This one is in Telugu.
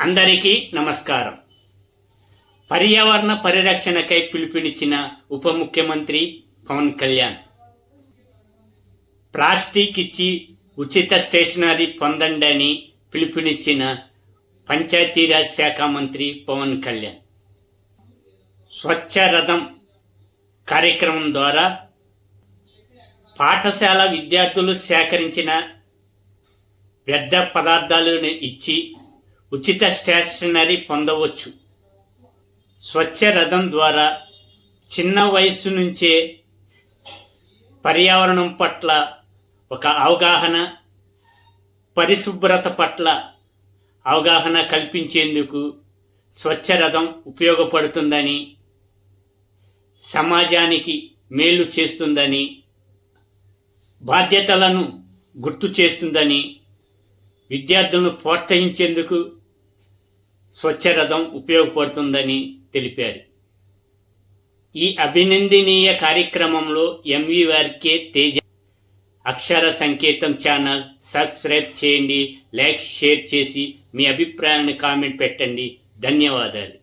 అందరికీ నమస్కారం. పర్యావరణ పరిరక్షణకై పిలుపునిచ్చిన ఉప ముఖ్యమంత్రి పవన్ కళ్యాణ్. ప్లాస్టిక్ ఇచ్చి ఉచిత స్టేషనరీ పొందండి అని పిలుపునిచ్చిన పంచాయతీరాజ్ శాఖ మంత్రి పవన్ కళ్యాణ్. స్వచ్ఛ రథం కార్యక్రమం ద్వారా పాఠశాల విద్యార్థులు సేకరించిన వ్యర్థ పదార్థాలను ఇచ్చి ఉచిత స్టేషనరీ పొందవచ్చు. స్వచ్ఛ రథం ద్వారా చిన్న వయసు నుంచే పర్యావరణం పట్ల ఒక అవగాహన పరిశుభ్రత పట్ల అవగాహన కల్పించేందుకు స్వచ్ఛ రథం ఉపయోగపడుతుందని సమాజానికి మేలు చేస్తుందని బాధ్యతలను గుర్తు చేస్తుందని విద్యార్థులను ప్రోత్సహించేందుకు స్వచ్ఛరథం ఉపయోగపడుతుందని తెలిపారు. ఈ అభినందనీయ కార్యక్రమంలో MVRK Teja Akshara Sanketham channel subscribe చేయండి లైక్ షేర్ చేసి మీ అభిప్రాయాన్ని కామెంట్ పెట్టండి. ధన్యవాదాలు.